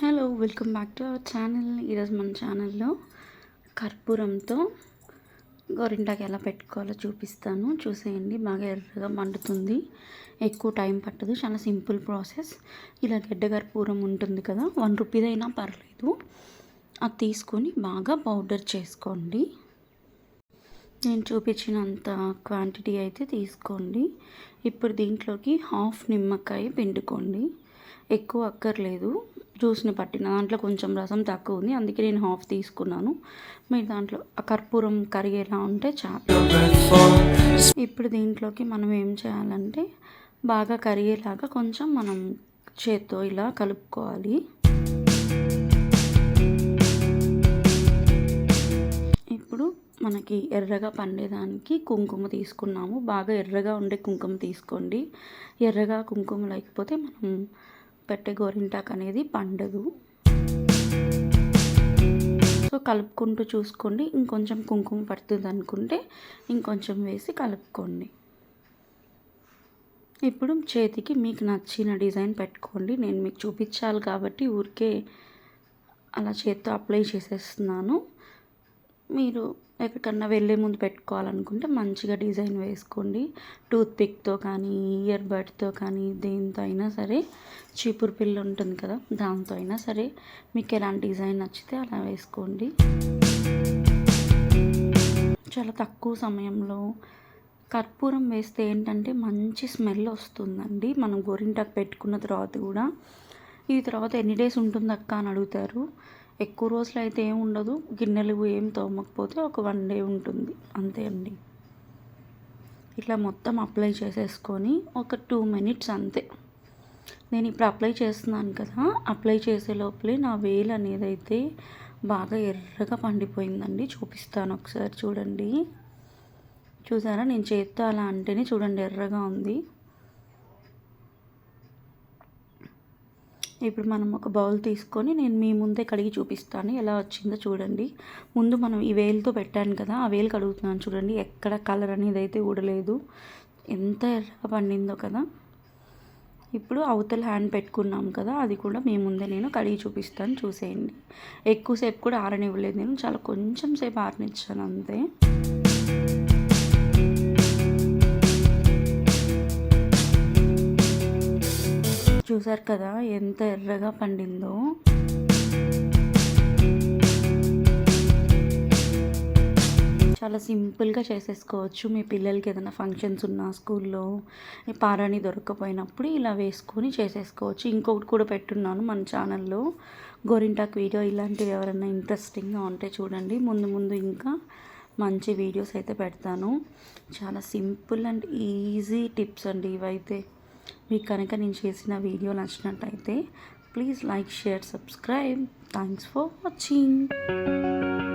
Hello welcome back to our channel. ఈరోజు మన ఛానల్లో కర్పూరంతో గోరింటాకు ఎలా పెట్టుకోవాలో చూపిస్తాను. చూసేయండి బాగా ఎర్రగా మండుతుంది. ఎక్కువ టైం పట్టదు చాలా సింపుల్ ప్రాసెస్. ఇలా గడ్డ కర్పూరం ఉంటుంది కదా వన్ రూపీదైనా పర్లేదు. అది తీసుకొని బాగా పౌడర్ చేసుకోండి. నేను చూపించినంత క్వాంటిటీ అయితే తీసుకోండి. ఇప్పుడు దీంట్లోకి హాఫ్ నిమ్మకాయ పిండుకోండి. ఎక్కువ అక్కర్లేదు. జ్యూస్ని పట్టిన దాంట్లో కొంచెం రసం తక్కువ ఉంది. అందుకే నేను హాఫ్ తీసుకున్నాను. మీరు దాంట్లో కర్పూరం కరిగేలా ఉంటే చాలు. ఇప్పుడు దీంట్లోకి మనం ఏం చేయాలంటే బాగా కరిగేలాగా కొంచెం మనం చేత్తో ఇలా కలుపుకోవాలి. ఇప్పుడు మనకి ఎర్రగా పండేదానికి కుంకుమ తీసుకున్నాము. బాగా ఎర్రగా ఉండే కుంకుమ తీసుకోండి. ఎర్రగా కుంకుమ లేకపోతే మనం పెట్టే గోరింటాకు అనేది పండదు. సో కలుపుకుంటూ చూసుకోండి. ఇంకొంచెం కుంకుమ పడుతుంది అనుకుంటే ఇంకొంచెం వేసి కలుపుకోండి. ఇప్పుడు చేతికి మీకు నచ్చిన డిజైన్ పెట్టుకోండి. నేను మీకు చూపించాలి కాబట్టి ఊరికే అలా చేత్తో అప్లై చేసేస్తున్నాను. మీరు ఎక్కడికన్నా వెళ్ళే ముందు పెట్టుకోవాలనుకుంటే మంచిగా డిజైన్ వేసుకోండి. టూత్పిక్తో కానీ ఇయర్ బడ్తో కానీ దేంతో అయినా సరే చీపురు పిల్ల ఉంటుంది కదా దాంతో అయినా సరే మీకు ఎలాంటి డిజైన్ నచ్చితే అలా వేసుకోండి. చాలా తక్కువ సమయంలో కర్పూరం వేస్తే ఏంటంటే మంచి స్మెల్ వస్తుందండి. మనం గోరింటాకు పెట్టుకున్న తర్వాత కూడా ఈ తర్వాత ఎన్ని డేస్ ఉంటుంది అక్క అని అడుగుతారు. ఎక్కువ రోజులు అయితే ఏం ఉండదు. గిన్నెలు ఏం తోమకపోతే ఒక వన్ డే ఉంటుంది. అంతే అండి. ఇట్లా మొత్తం అప్లై చేసేసుకొని ఒక టూ మినిట్స్ అంతే. నేను ఇప్పుడు అప్లై చేస్తున్నాను కదా అప్లై చేసే లోపలే నా వేలు అనేది అయితే బాగా ఎర్రగా పండిపోయిందండి. చూపిస్తాను ఒకసారి చూడండి. చూసారా? నేను చేత్తో అలా అంటేనే చూడండి ఎర్రగా ఉంది. ఇప్పుడు మనం ఒక బౌల్ తీసుకొని నేను మీ ముందే కడిగి చూపిస్తాను. ఎలా వచ్చిందో చూడండి. ముందు మనం ఈ వేలుతో పెట్టాను కదా ఆ వేలు కడుగుతున్నాను చూడండి. ఎక్కడ కలర్ అనేది అయితే ఊడలేదు. ఎంత ఎర్రగా పండిందో కదా. ఇప్పుడు అవతల హ్యాండ్ పెట్టుకున్నాం కదా అది కూడా మీ ముందే నేను కడిగి చూపిస్తాను. చూసేయండి. ఎక్కువసేపు కూడా ఆరనివ్వలేదు నేను చాలా కొంచెం సేపు ఆరనిచ్చాను అంతే. చూసారు కదా ఎంత ఎర్రగా పండిందో. చాలా సింపుల్గా చేసేసుకోవచ్చు. మీ పిల్లలకి ఏదైనా ఫంక్షన్స్ ఉన్నా స్కూల్లో పారాణి దొరకకపోయినప్పుడు ఇలా వేసుకొని చేసేసుకోవచ్చు. ఇంకొకటి కూడా పెట్టున్నాను మన ఛానల్లో. గోరింటాక్ వీడియో ఇలాంటివి ఎవరైనా ఇంట్రెస్టింగ్గా ఉంటే చూడండి. ముందు ముందు ఇంకా మంచి వీడియోస్ అయితే పెడతాను. చాలా సింపుల్ అండ్ ఈజీ టిప్స్ అండి ఇవైతే. మీకు కనుక నేను చేసిన వీడియో నచ్చినట్టయితే please like share subscribe thanks for watching